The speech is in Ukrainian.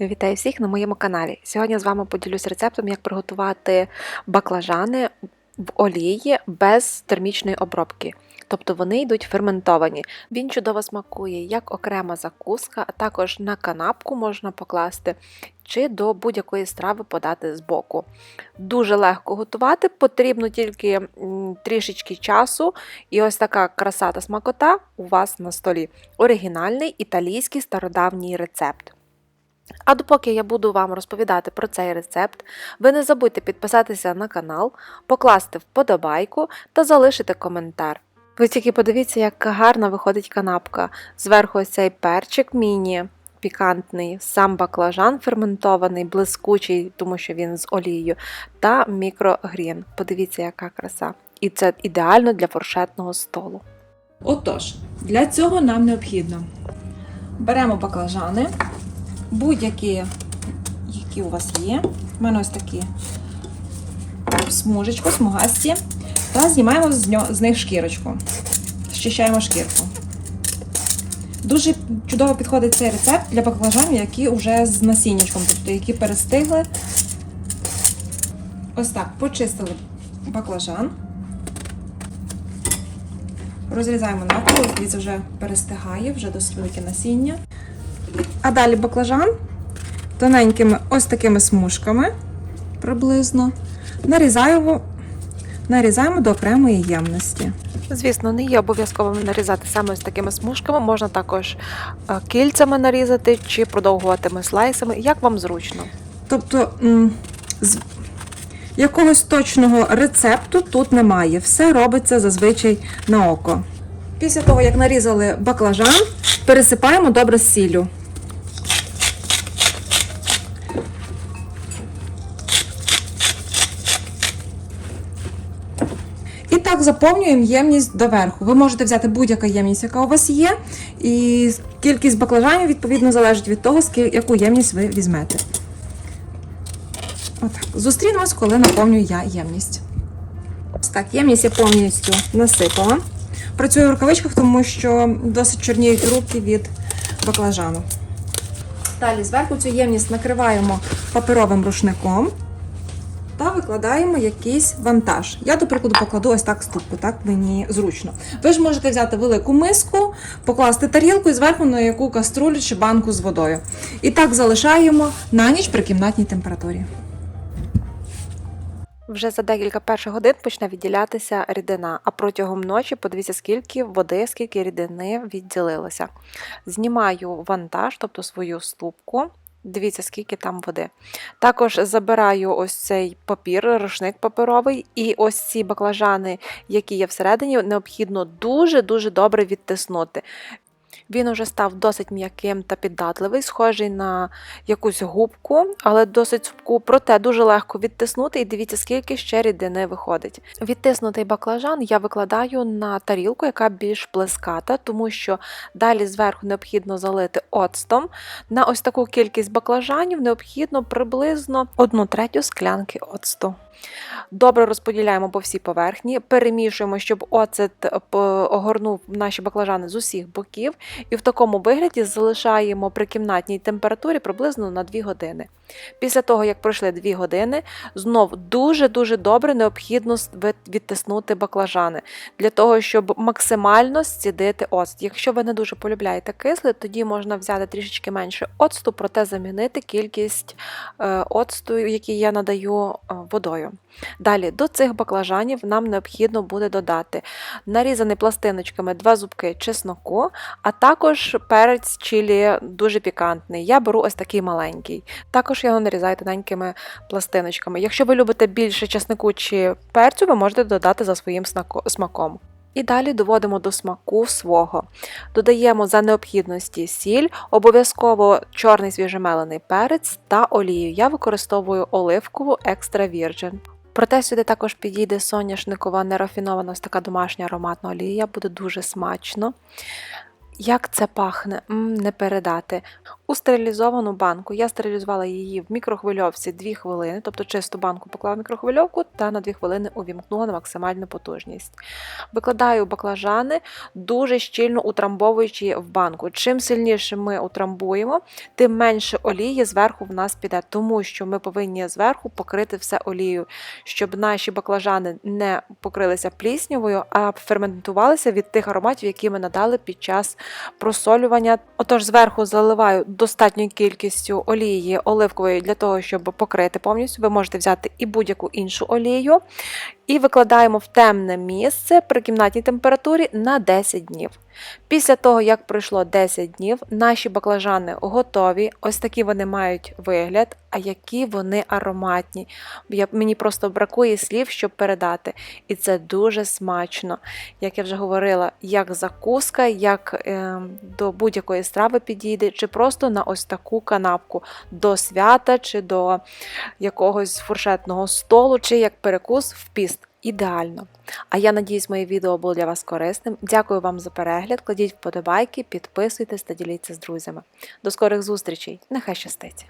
Вітаю всіх на моєму каналі. Сьогодні з вами поділюсь рецептом, як приготувати баклажани в олії без термічної обробки. Тобто вони йдуть ферментовані. Він чудово смакує як окрема закуска, а також на канапку можна покласти чи до будь-якої страви подати збоку. Дуже легко готувати, потрібно тільки трішечки часу, і ось така краса та смакота у вас на столі. Оригінальний італійський стародавній рецепт. А допоки я буду вам розповідати про цей рецепт, ви не забудьте підписатися на канал, покласти вподобайку та залишити коментар. Ви тільки подивіться, як гарно виходить канапка. Зверху ось цей перчик міні, пікантний, сам баклажан ферментований, блискучий, тому що він з олією, та мікрогрін. Подивіться, яка краса. І це ідеально для фуршетного столу. Отож, для цього нам необхідно беремо баклажани, будь-які, які у вас є. У мене ось такі смужечку, смугасті. Та знімаємо з, них шкірочку. Щищаємо шкірку. Дуже чудово підходить цей рецепт для баклажанів, які вже з насіннячком, тобто які перестигли. Ось так, почистили баклажан. Розрізаємо навпіл, дивіться, вже перестигає, вже досить велике насіння. А далі баклажан тоненькими ось такими смужками приблизно. Нарізаємо, нарізаємо до окремої ємності. Звісно, не є обов'язково нарізати саме з такими смужками, можна також е, кільцями нарізати чи продовгуватими слайсами, як вам зручно. Тобто з якогось точного рецепту тут немає. Все робиться зазвичай на око. Після того, як нарізали баклажан, пересипаємо добре з сіллю. І так заповнюємо ємність доверху. Ви можете взяти будь-яка ємність, яка у вас є, і кількість баклажанів відповідно залежить від того, яку ємність ви візьмете. Отак. Зустрінемось, коли наповнюю я ємність. Так, ємність я повністю насипала. Працюю в рукавичках, тому що досить чорніють руки від баклажану. Далі зверху цю ємність накриваємо паперовим рушником та викладаємо якийсь вантаж. Я, до прикладу, покладу ось так ступку, так мені зручно. Ви ж можете взяти велику миску, покласти тарілку і зверху на яку каструлю чи банку з водою. І так залишаємо на ніч при кімнатній температурі. Вже за декілька перших годин почне відділятися рідина, а протягом ночі подивіться, скільки води, скільки рідини відділилося. Знімаю вантаж, тобто свою ступку. Дивіться, скільки там води. Також забираю ось цей папір, рушник паперовий, і ось ці баклажани, які є всередині, необхідно дуже-дуже добре відтиснути. Він уже став досить м'яким та піддатливий, схожий на якусь губку, але досить цупку, проте дуже легко відтиснути, і дивіться, скільки ще рідини виходить. Відтиснутий баклажан я викладаю на тарілку, яка більш плеската, тому що далі зверху необхідно залити оцтом. На ось таку кількість баклажанів необхідно приблизно 1 третю склянки оцту. Добре розподіляємо по всій поверхні, перемішуємо, щоб оцет е, огорнув наші баклажани з усіх боків, і в такому вигляді залишаємо при кімнатній температурі приблизно на 2 години. Після того, як пройшли 2 години, знов дуже-дуже добре необхідно відтиснути баклажани для того, щоб максимально зцідити оцт. Якщо ви не дуже полюбляєте кисле, тоді можна взяти трішечки менше оцту, проте замінити кількість е, оцту, який я надаю е, водою. Далі до цих баклажанів нам необхідно буде додати нарізаний пластиночками два зубки чесноку, а також перець чилі дуже пікантний. Я беру ось такий маленький. Також його нарізаю тоненькими пластиночками. Якщо ви любите більше чеснику чи перцю, ви можете додати за своїм смаком. І далі доводимо до смаку свого. Додаємо за необхідності сіль, обов'язково чорний свіжемелений перець та олію. Я використовую оливкову екстра вірджин. Проте сюди також підійде соняшникова нерафінована така домашня ароматна олія, буде дуже смачно. Як це пахне, не передати. У стерилізовану банку я стерилізувала її в мікрохвильовці 2 хвилини, тобто чисту банку поклала в мікрохвильовку та на 2 хвилини увімкнула на максимальну потужність. Викладаю баклажани, дуже щільно утрамбовуючи в банку. Чим сильніше ми утрамбуємо, тим менше олії зверху в нас піде, тому що ми повинні зверху покрити все олією, щоб наші баклажани не покрилися пліснявою, а ферментувалися від тих ароматів, які ми надали під час просолювання. Отож, зверху заливаю достатньою кількістю олії оливкової для того, щоб покрити повністю. Ви можете взяти і будь-яку іншу олію. І викладаємо в темне місце при кімнатній температурі на 10 днів. Після того, як пройшло 10 днів, наші баклажани готові. Ось такі вони мають вигляд, а які вони ароматні. Я, мені просто бракує слів, щоб передати. І це дуже смачно. Як я вже говорила, як закуска, як е, до будь-якої страви підійде, чи просто на ось таку канапку до свята, чи до якогось фуршетного столу, чи як перекус в піст. Ідеально. А я надіюсь, моє відео було для вас корисним. Дякую вам за перегляд. Кладіть вподобайки, підписуйтесь та діліться з друзями. До скорих зустрічей! Нехай щастить!